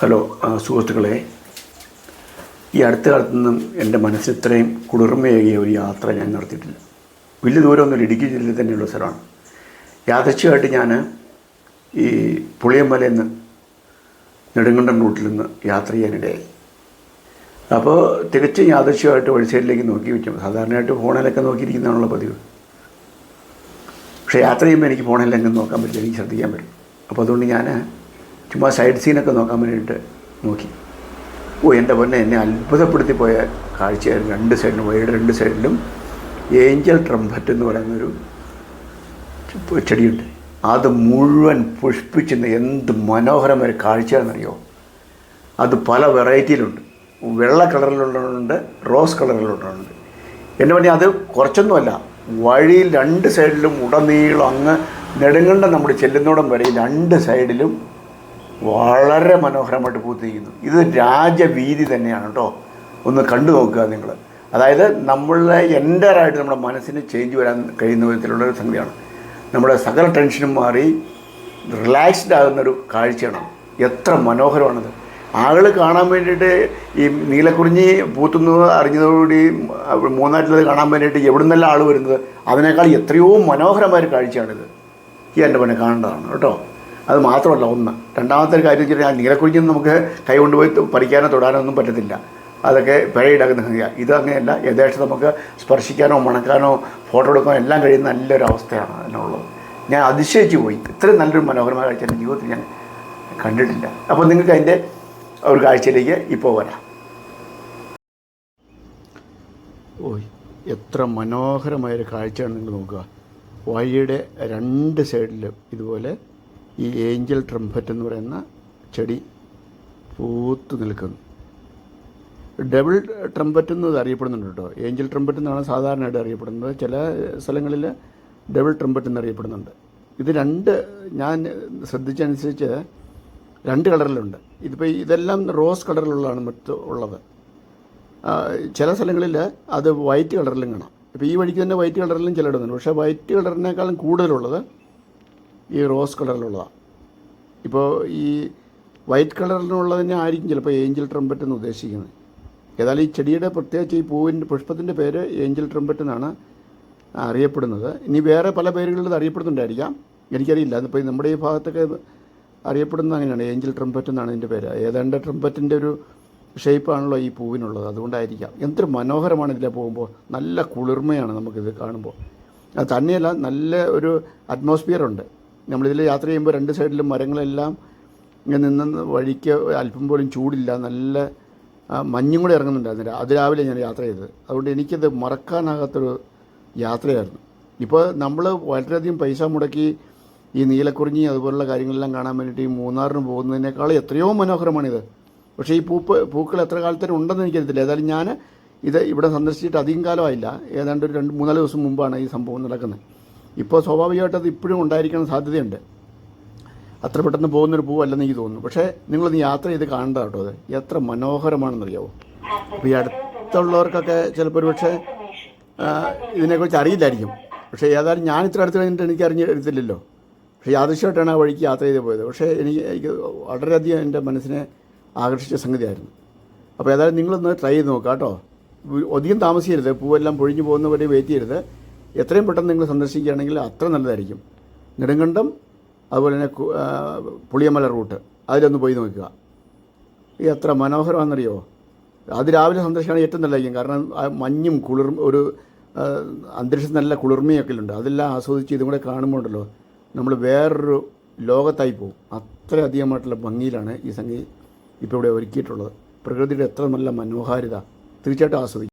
Hello സുഹൃത്തുക്കളെ. ഈ അടുത്ത കാലത്തൊന്നും എന്റെ മനസ്സിൽ ഇത്രയും കുളിർമയേകിയ ഒരു യാത്ര ഞാൻ നടത്തിയിട്ടില്ല. വലിയ ദൂരമൊന്നുമില്ല ഇടുക്കി ജില്ലയിൽ തന്നെയുള്ള സ്ഥലമാണ്. യാദർച്ഛമായിട്ട് ഞാൻ ഈ പുളിയമ്മല നിന്ന് നെടുങ്കണ്ടം റൂട്ടിൽ നിന്ന് യാത്ര ചെയ്യാനിടയായി അപ്പോൾ തികച്ചും യാദൃച്ഛികമായിട്ട് വഴി സൈഡിലേക്ക് നോക്കി വെക്കും സാധാരണയായിട്ട് ഫോണിലൊക്കെ നോക്കിയിരിക്കുന്നതാണുള്ള പതിവ്. പക്ഷേ യാത്ര ചെയ്യുമ്പോൾ എനിക്ക് ഫോണിലെങ്കിലും നോക്കാൻ പറ്റില്ല എനിക്ക് ശ്രദ്ധിക്കാൻ പറ്റും. അപ്പോൾ അതുകൊണ്ട് ഞാൻ ചുമ്മാ സൈഡ് സീനൊക്കെ നോക്കാൻ വേണ്ടിയിട്ട് നോക്കി. ഓ എന്റെ പൊന്നെ എന്നെ അത്ഭുതപ്പെടുത്തി പോയ കാഴ്ചയായിരുന്നു. രണ്ട് സൈഡിലും വഴിയുടെ രണ്ട് സൈഡിലും ഏഞ്ചൽ ട്രംപറ്റ് എന്ന് പറയുന്നൊരു ചെടിയുണ്ട്. അത് മുഴുവൻ പുഷ്പിച്ചിരുന്ന എന്ത് മനോഹരമായ കാഴ്ചയാണെന്നറിയോ? അത് പല വെറൈറ്റിയിലുണ്ട് വെള്ള കളറിലുള്ളതുണ്ട് റോസ് കളറിലുള്ളതുണ്ട്. എന്നെ പറഞ്ഞാൽ അത് കുറച്ചൊന്നുമല്ല വഴിയിൽ രണ്ട് സൈഡിലും ഉടനീളം അങ്ങ് നെടുങ്കണ്ടം നമ്മുടെ ചെല്ലുന്നോടം വരെ രണ്ട് സൈഡിലും വളരെ മനോഹരമായിട്ട് പൂത്തിരിക്കുന്നു ഇത് രാജവീതി തന്നെയാണ് കേട്ടോ. ഒന്ന് കണ്ടു നോക്കുക നിങ്ങൾ. അതായത് നമ്മളെ എന്ററായിട്ട് നമ്മുടെ മനസ്സിന് ചേഞ്ച് വരാൻ കഴിയുന്ന വിധത്തിലുള്ള ഒരു സംഗതിയാണ്. നമ്മുടെ സകല ടെൻഷനും മാറി റിലാക്സ്ഡ് ആകുന്നൊരു കാഴ്ചയാണ്. എത്ര മനോഹരമാണത്. ആളുകൾ കാണാൻ വേണ്ടിയിട്ട് ഈ നീലക്കുറിഞ്ഞി പൂത്തുന്നു അറിഞ്ഞതോടുകൂടി മൂന്നാറ്റിലത് കാണാൻ വേണ്ടിയിട്ട് എവിടെ നിന്നെല്ലാം ആൾ വരുന്നത്? അതിനേക്കാൾ എത്രയോ മനോഹരമായ ഒരു കാഴ്ചയാണിത്. ഈ എന്റെ പണി കാണേണ്ടതാണ് കേട്ടോ. അത് മാത്രമല്ല ഒന്ന്. രണ്ടാമത്തെ ഒരു കാര്യം വെച്ചാൽ നീലക്കുറിഞ്ഞി നമുക്ക് കൈ കൊണ്ടുപോയി പറിക്കാനോ തൊടാനോ ഒന്നും പറ്റത്തില്ല. അതൊക്കെ പിഴയിടാക്കുന്ന സംഗതിയാണ് ഇത് അങ്ങനെയല്ല. യഥേഷ്ടം നമുക്ക് സ്പർശിക്കാനോ മണക്കാനോ ഫോട്ടോ എടുക്കാനോ എല്ലാം കഴിയുന്ന നല്ലൊരു അവസ്ഥയാണ് അതിനുള്ളത് ഞാൻ അതിശയിച്ചു പോയി. ഇത്രയും നല്ലൊരു മനോഹരമായ കാഴ്ച എന്റെ ജീവിതത്തിൽ ഞാൻ കണ്ടിട്ടില്ല. അപ്പോൾ നിങ്ങൾക്ക് അതിന്റെ ഒരു കാഴ്ചയിലേക്ക് ഇപ്പോൾ വരാം. ഓയ് എത്ര മനോഹരമായൊരു കാഴ്ചയാണ് നിങ്ങൾ നോക്കുക. വഴിയുടെ രണ്ട് സൈഡിലും ഇതുപോലെ ഈ ഏഞ്ചൽ ട്രംപറ്റ് എന്ന് പറയുന്ന ചെടി പൂത്ത് നിൽക്കുന്നു. ഡബിൾ ട്രംപറ്റ് എന്ന് അറിയപ്പെടുന്നുണ്ട് കേട്ടോ. ഏഞ്ചൽ ട്രംപറ്റ് എന്നാണ് സാധാരണയായിട്ട് അറിയപ്പെടുന്നത്. ചില സ്ഥലങ്ങളിൽ ഡബിൾ ട്രംപറ്റ് എന്ന് അറിയപ്പെടുന്നുണ്ട്. ഇത് രണ്ട് ഞാൻ ശ്രദ്ധിച്ചനുസരിച്ച് രണ്ട് കളറിലുണ്ട്. ഇതിപ്പോൾ ഇതെല്ലാം റോസ് കളറിലുള്ളതാണ് മറ്റ് ഉള്ളത്. ചില സ്ഥലങ്ങളിൽ അത് വൈറ്റ് കളറിലും കാണാം. ഇപ്പോൾ ഈ വഴിക്ക് തന്നെ വൈറ്റ് കളറിലും ചിലയിടുന്നുണ്ട് പക്ഷേ വൈറ്റ് കളറിനേക്കാളും കൂടുതലുള്ളത് ഈ റോസ് കളറിലുള്ളതാണ്. ഇപ്പോൾ ഈ വൈറ്റ് കളറിലുള്ളതിനെ ആയിരിക്കും ചിലപ്പോൾ ഏഞ്ചൽ ട്രംപറ്റ് എന്ന് ഉദ്ദേശിക്കുന്നത്. ഏതായാലും ഈ ചെടിയുടെ പ്രത്യേകിച്ച് ഈ പൂവിന്റെ പുഷ്പത്തിന്റെ പേര് ഏഞ്ചൽ ട്രംപറ്റ് എന്നാണ് അറിയപ്പെടുന്നത്. ഇനി വേറെ പല പേരുകളിൽ അറിയപ്പെടുന്നുണ്ടായിരിക്കാം. എനിക്കറിയില്ല. അതിപ്പോൾ നമ്മുടെ ഈ ഭാഗത്തൊക്കെ അറിയപ്പെടുന്നത് അങ്ങനെയാണ്. ഏഞ്ചൽ ട്രംപറ്റ് എന്നാണ് ഇതിന്റെ പേര്. ഏതാണ്ട് ട്രംപറ്റിന്റെ ഒരു ഷേപ്പാണല്ലോ ഈ പൂവിനുള്ളത്. അതുകൊണ്ടായിരിക്കാം. എന്തൊരു മനോഹരമാണ് ഇതിലെ പോകുമ്പോൾ. നല്ല കുളിർമയാണ് നമുക്കിത് കാണുമ്പോൾ. അത് തന്നെയല്ല നല്ല ഒരു അറ്റ്മോസ്ഫിയർ ഉണ്ട്. നമ്മളിതിൽ യാത്ര ചെയ്യുമ്പോൾ രണ്ട് സൈഡിലും മരങ്ങളെല്ലാം ഇങ്ങനെ നിന്ന് വഴിക്ക് അല്പം പോലും ചൂടില്ല. നല്ല മഞ്ഞും കൂടെ ഇറങ്ങുന്നുണ്ടായിരുന്നില്ല അത് രാവിലെ ഞാൻ യാത്ര ചെയ്തത്. അതുകൊണ്ട് എനിക്കത് മറക്കാനാകാത്തൊരു യാത്രയായിരുന്നു. ഇപ്പോൾ നമ്മൾ വളരെയധികം പൈസ മുടക്കി ഈ നീലക്കുറിഞ്ഞി അതുപോലുള്ള കാര്യങ്ങളെല്ലാം കാണാൻ വേണ്ടിയിട്ട് ഈ മൂന്നാറിന് പോകുന്നതിനേക്കാൾ എത്രയോ മനോഹരമാണിത്. പക്ഷേ ഈ പൂപ്പ് പൂക്കൾ എത്ര കാലത്തേനും ഉണ്ടെന്ന് എനിക്കറിയത്തില്ല. ഏതായാലും ഞാൻ ഇത് ഇവിടെ സന്ദർശിച്ചിട്ട് അധികം കാലമായില്ല. ഏതാണ്ട് ഒരു രണ്ട് മൂന്നാൽ ദിവസം മുമ്പാണ് ഈ സംഭവം നടക്കുന്നത്. ഇപ്പോൾ സ്വാഭാവികമായിട്ട് അത് ഇപ്പോഴും ഉണ്ടായിരിക്കാൻ സാധ്യതയുണ്ട് അത്ര പെട്ടെന്ന് പോകുന്നൊരു പൂവല്ലെന്ന് എനിക്ക് തോന്നുന്നു പക്ഷേ നിങ്ങളൊന്ന് യാത്ര ചെയ്ത് കാണേണ്ട കേട്ടോ അത് എത്ര മനോഹരമാണെന്നറിയാവോ അപ്പോൾ ഈ അടുത്തുള്ളവർക്കൊക്കെ ചിലപ്പോൾ ഒരു പക്ഷേ ഇതിനെക്കുറിച്ച് അറിയില്ലായിരിക്കും പക്ഷേ ഏതായാലും ഞാൻ ഇത്ര അടുത്ത് കഴിഞ്ഞിട്ട് എനിക്ക് അറിഞ്ഞിരുത്തില്ലല്ലോ പക്ഷേ യാദൃശ്യമായിട്ടാണ് ആ വഴിക്ക് യാത്ര ചെയ്ത് പോയത് പക്ഷേ എനിക്ക് എനിക്ക് വളരെയധികം എന്റെ മനസ്സിനെ ആകർഷിച്ച സംഗതിയായിരുന്നു അപ്പോൾ ഏതായാലും നിങ്ങളൊന്ന് ട്രൈ ചെയ്ത് നോക്കാം കേട്ടോ അധികം താമസിക്കരുത് പൂവെല്ലാം പൊഴിഞ്ഞു പോകുന്നവരെ വെയിറ്റ് ചെയ്യരുത് എത്രയും പെട്ടെന്ന് നിങ്ങൾ സന്ദർശിക്കുകയാണെങ്കിൽ അത്ര നല്ലതായിരിക്കും. നെടുങ്കണ്ടം അതുപോലെ തന്നെ പുളിയമല റൂട്ട്. അതിലൊന്ന് പോയി നോക്കുക. ഈ എത്ര മനോഹരമാണെന്നറിയോ? അത് രാവിലെ സന്ദർശിക്കുകയാണ് ഏറ്റവും നല്ലതായിരിക്കും. കാരണം ആ മഞ്ഞും കുളിർ ഒരു അന്തരീക്ഷം നല്ല കുളിർമയൊക്കെ ഉണ്ട് അതെല്ലാം ആസ്വദിച്ച് ഇതും കൂടെ കാണുമ്പോൾ ഉണ്ടല്ലോ നമ്മൾ വേറൊരു ലോകത്തായി പോകും അത്രയധികമായിട്ടുള്ള ഭംഗിയിലാണ് ഈ സംഗീതം ഇപ്പോൾ ഇവിടെ ഒരുക്കിയിട്ടുള്ളത്. പ്രകൃതിയുടെ എത്ര നല്ല മനോഹാരിത. തീർച്ചയായിട്ടും ആസ്വദിക്കും.